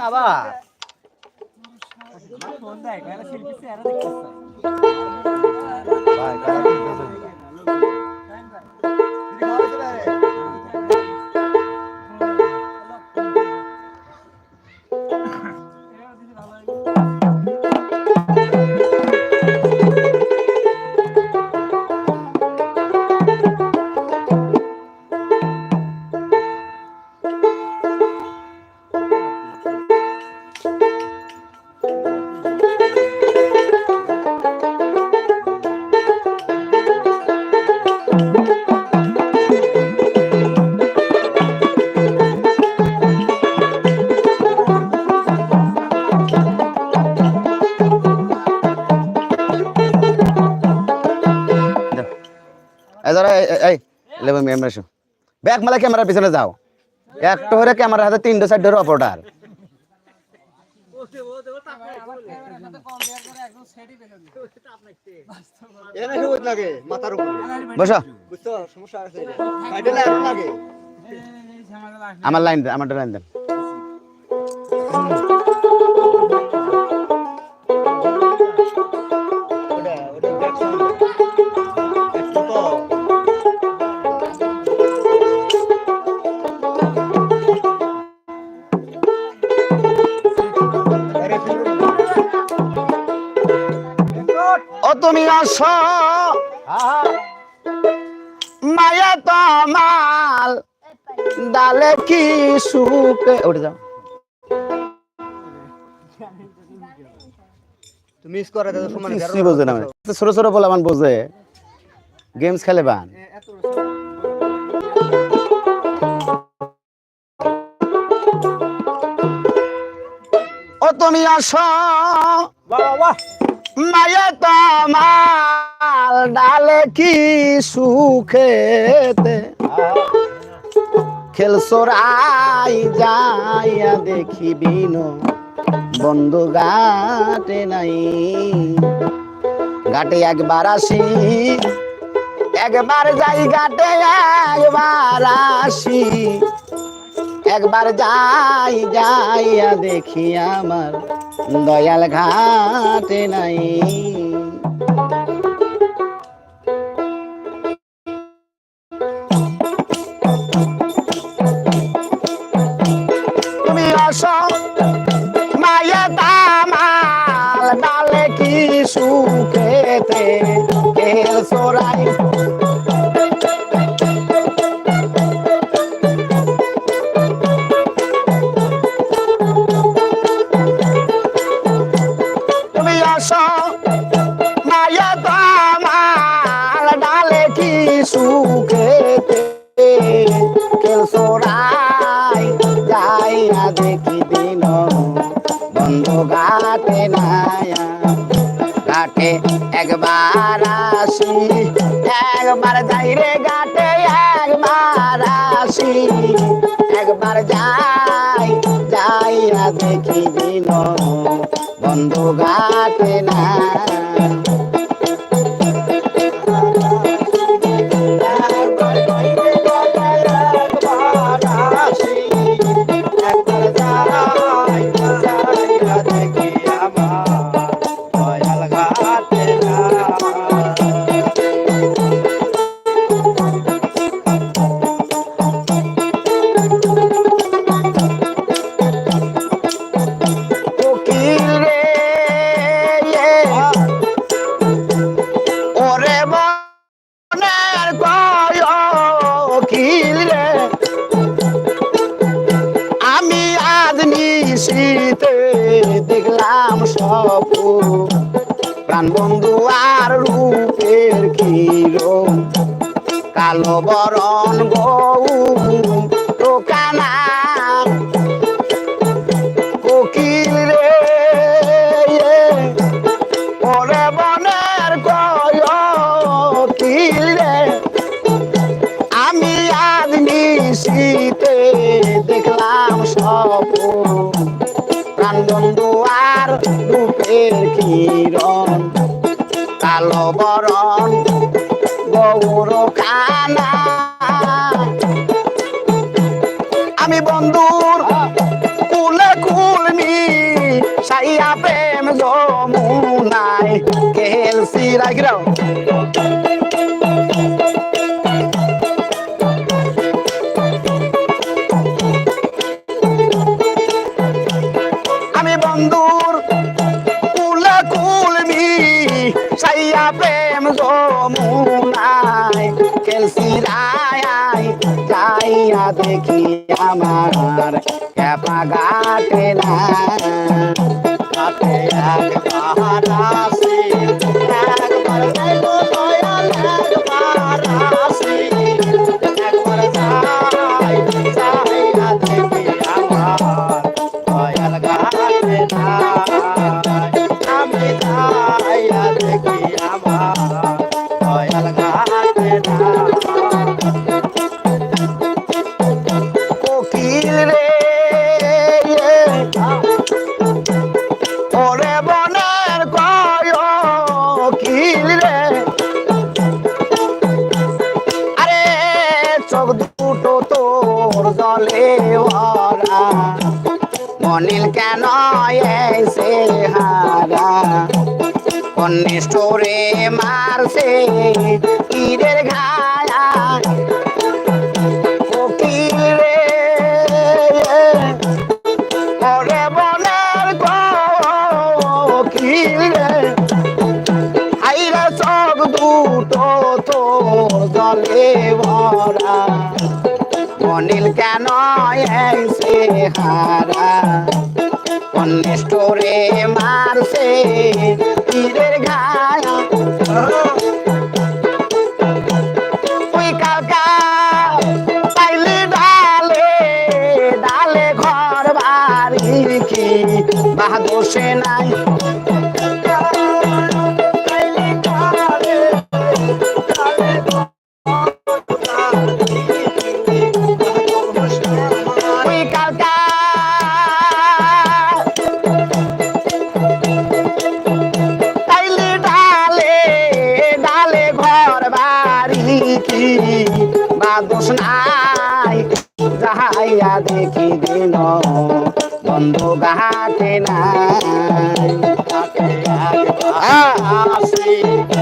আবার ভাই কারা কিনতেছে? ব্যাক মালা ক্যামেরার পিছনে যাও। একটা হরে ক্যামেরার হাতে তিনটে, চারটে অপরটার আমার লাইন দেন আমারটা লাইন দেন তুমি আসো। মায়া তমাল ডালে কি সুখে? উঠে যাও। তুমি মিস করে দাও সমান কিছুই বোঝে না মানে। ছোট ছোট বলে আমার বোঝে। গেমস খেলে বান। ও তুমি আসো। বাহ বাহ। মায়া তমাল কি সুখেতে? খেলসরাই যাইয়া দেখিবি ন বন্ধু গাটে নাই। ঘাটে একবার আসি, একবার যাই ঘাটে, একবার আসি। একবার যাই যাইয়া দেখি আমার দয়াল ঘাটে নাই। তুমি আসো আসি, একবার যাই রে ঘাটে, একবার আসি। একবার যাই যাইয়া দেখি দিন বন্ধু ঘাটে না। রং কালো বরণ গৌর কানা আমি বন্ধুর কুলে কুলমি সাইয়া প্রেম নাই কেলসি রাখ হাতে একবার আসি একবার যাইবো কন্নিষ্ঠরে মারছে তীরের ঘায়া রে। রে জলে ভরা। অনিল কেন এসে হারা? কন্নিষ্ঠরে মারছে তীরের গায়া তুই কাকা পাইলি ডালে ডালে ঘর বাড়ি কি? বাহাদুর নাই Ah!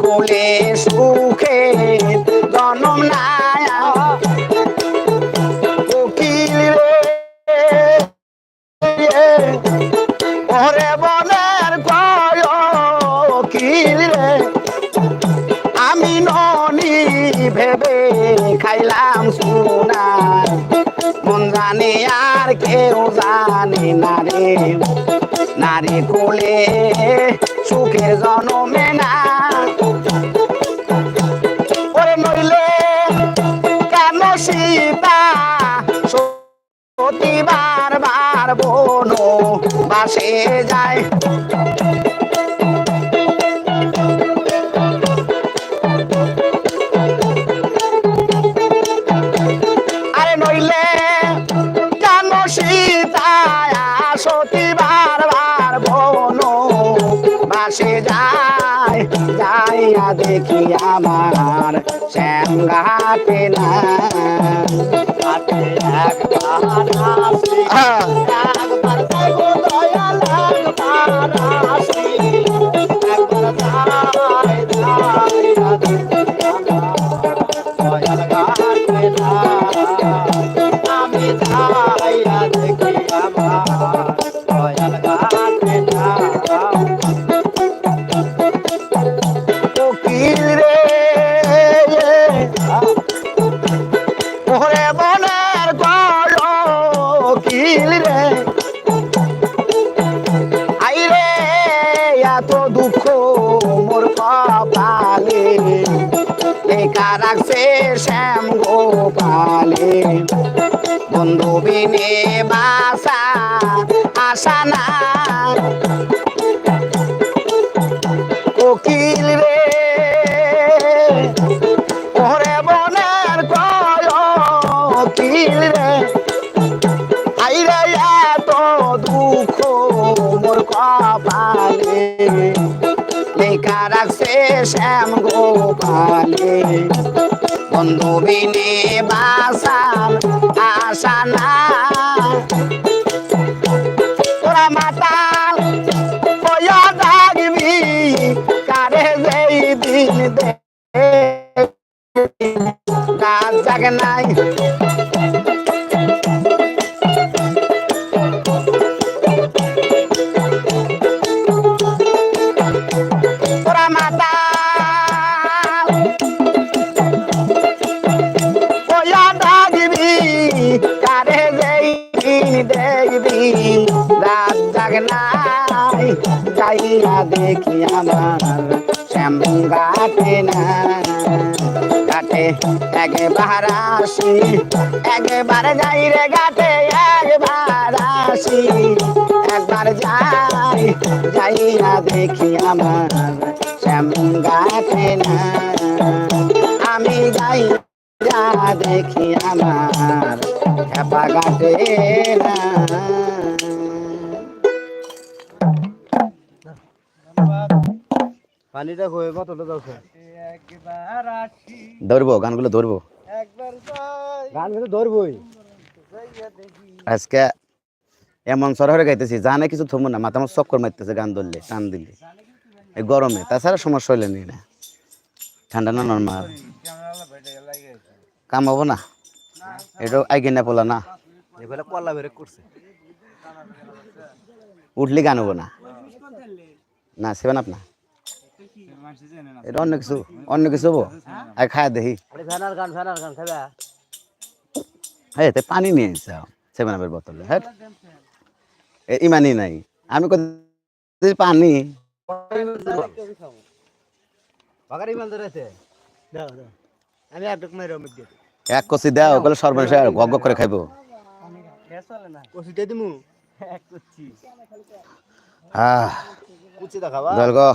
কোলে সুখে জনম নাই কোকিল রে, ওরে বনের কিল রে। আমি ননি ভেবে খাইলাম সোনা মন জানে আর কেউ জানে না রে। নারী কোলে সুখের জনমে না সতী বার বনো বাসে যায়। আরে নইলে বাসে যায়? যাইয়া দেখি আমার শ্যাম ঘাটে না আসি দুঃখ মোর কপালে। লেখা রাখছে শ্যাম গোপালে। বন্ধু বিনে বাসা আশা না কোকিল রে লেখা রাখছে শ্যাম গোপালে। বন্ধু বিনে বাসার আশা না তোরা মাতাল হইয়া থাকবি কারে যেই দিন দে কাজ জাগে নাই দেখি আমার শ্যাম গাতে না ঘাটে একবার আসি, একবার যাই রে ঘাটে, একবার আসি। একবার যাই যাইয়া দেখি আমার শ্যাম গাতে না আমি যাই যা দেখি আমার খেপা গাতে না। পানিটা হয়ে কতটা যাচ্ছে? একবার আসি ধরবো গানগুলো ধরবো। একবার যাই। গান কিন্তু আজকে এমন সরহরে গাইতেছি জানে কিছু থমু না মাথা আমার চক্কর মারতেছে গান ধরলে টান দিলে। এই গরমে তাছাড়া সমস্যা হইলে নি না। ঠান্ডা না নর্মাল। কাম হব না। এটা আইগে না পোলা না। বেরে করছে। উঠলি গান হব না। না সেবেন আপনা এটা অন্য কিছু অন্য কিছু হব? আর খায় দেখি। হ্যাঁ তে পানি নিয়ে এসে সেভেন আপের বোতলে হ্যাঁ ইমানই নাই। আমি পানি। এক কষি দেও ওগুলো সর্বনাশ গগ গগ করে খাইবো। কষিতে দিমু? এক কুচি। আহ। কুচি দেখাবা। জল গো।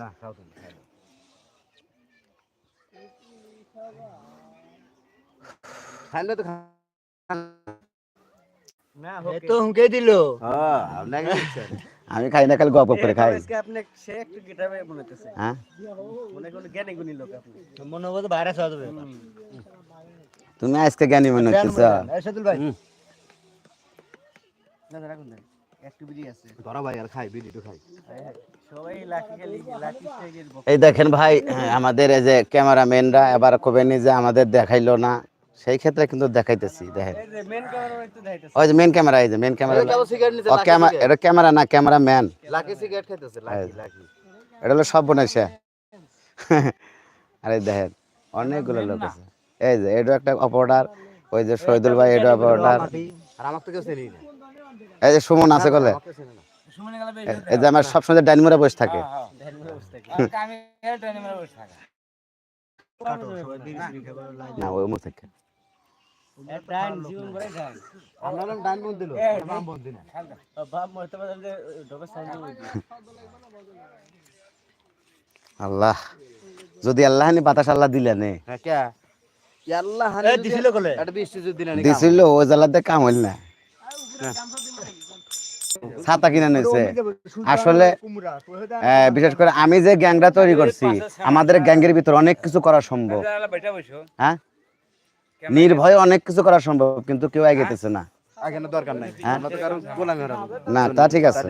না খাও তুমি খাইলে তো তো হুঁকে দিল। হ্যাঁ। আমি খাই না খালি গপ করে খাই। আপনি সে একটু গিটারে মনে হ্যাঁ? মনে কোনো জ্ঞানী গুণী লোক আপনি। মনে হবে বাইরে আসা তুমি আজকে জ্ঞানী মনে হচ্ছে এরশাদুল ভাই। না রাখুন। না একটু বিড়ি আছে। ধরা ভাই আর খাই বিড়ি তো খাই। সবাই লাঠি খেলি লাঠি থেকে এই দেখেন ভাই হ্যাঁ, আমাদের এই যে ক্যামেরাম্যানরা এবার কবে নি যে আমাদের দেখাইলো না সেই ক্ষেত্রে কিন্তু দেখাইতেছি দেখেন। মেন ক্যামেরা একটু দেখাইতেছে। ওই যে মেন ক্যামেরা এই যে মেন ক্যামেরা ও ক্যামেরা এটা ক্যামেরা না ক্যামেরা ম্যান লাকি সিগারেট খাইতেছে লাকি লাকি এটা হলো সব বনাইছে আরে দেখেন অনেকগুলো লোক আছে। এই যে এটা একটা অপারেটার ওই যে শহীদুল ভাই এটা অপারেটার আর আমাকে তো কেউ চেনি না। এই যে সুমন আছে কলে এই যে আমার সবসময় ডাইনিমোরে বসে থাকে। না ওই মুখ আল্লাহ যদি আল্লাহ নি বাতাস আল্লাহ দিলে নে হ্যাঁ কে? আল্লাহ হানি দিছিল কলে? এটা বৃষ্টি যদি দিলেন দিছিল ওই জ্বালাতে কাম হইল না। ছাতা কিনে নিয়েছে আসলে বিশেষ করে আমি যে গ্যাংটা তৈরি করছি আমাদের গ্যাংয়ের ভিতর অনেক কিছু করা সম্ভব। হ্যাঁ? নির্ভয়ে অনেক কিছু করা সম্ভব কিন্তু কেউ এগেতেছে না। আগে না দরকার নাই। আমরা তো কারণ গোলামি হারাবো না। তা ঠিক আছে।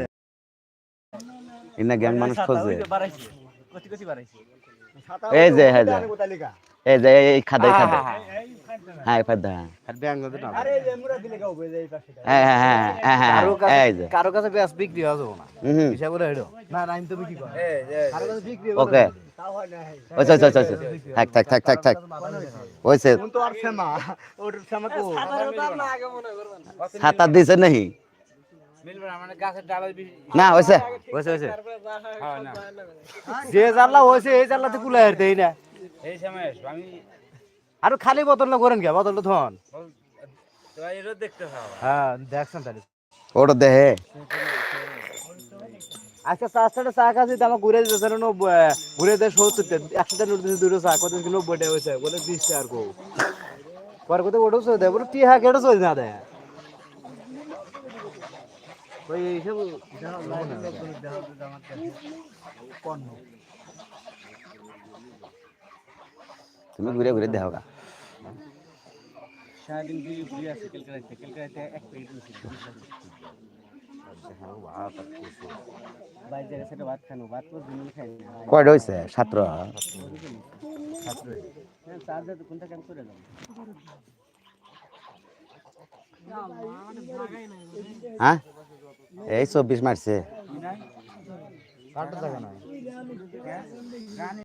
ইনা গ্যাং মানুষ খোঁজে। এই যে হ্যাঁ যে এই যে এই খাদে খাদে হ্যাঁ এই হ্যাঁ। হ্যাঁ হ্যাঁ হ্যাঁ হ্যাঁ হ্যাঁ কাছে এই যে। কারও কাছে ব্যাস বিক্রি হওয়া যাবে না। হিসাব করে হেডো না না আমি তো বিক্রি করি কারও কাছে বিক্রি ওকে। তাও হয় না ওইছে ওইছে ওইছে, ওইছে থাক থাক থাক থাক থাক। ওইছে তো আর ফেমা ওর ফেমা কো ছাতা দিছে নাহি না হয়েছে হয়েছে হয়েছে যে জানলা হয়েছে এই জানলাতে কুলাই আর না। আর খালি বোতল করেন কে বোতল ধন হ্যাঁ দেখছেন তাহলে ওটা দেহে আজকে চার চা খাচ্ছি তো আমার ঘুরে দিতেছে ঘুরে দেয় সত্তর একশো নোট দিচ্ছে দুটো চা কত হয়েছে বলে টাকা আর কো পরে কোথাও ওটাও চলে দেয় বলে টি হা কেটে চলে না দেয় ওই এইসব তুমি ঘুরে ঘুরে দেখো গা। কয়টা হয়েছে? করে দাও? হ্যাঁ? এই চব্বিশ নাই?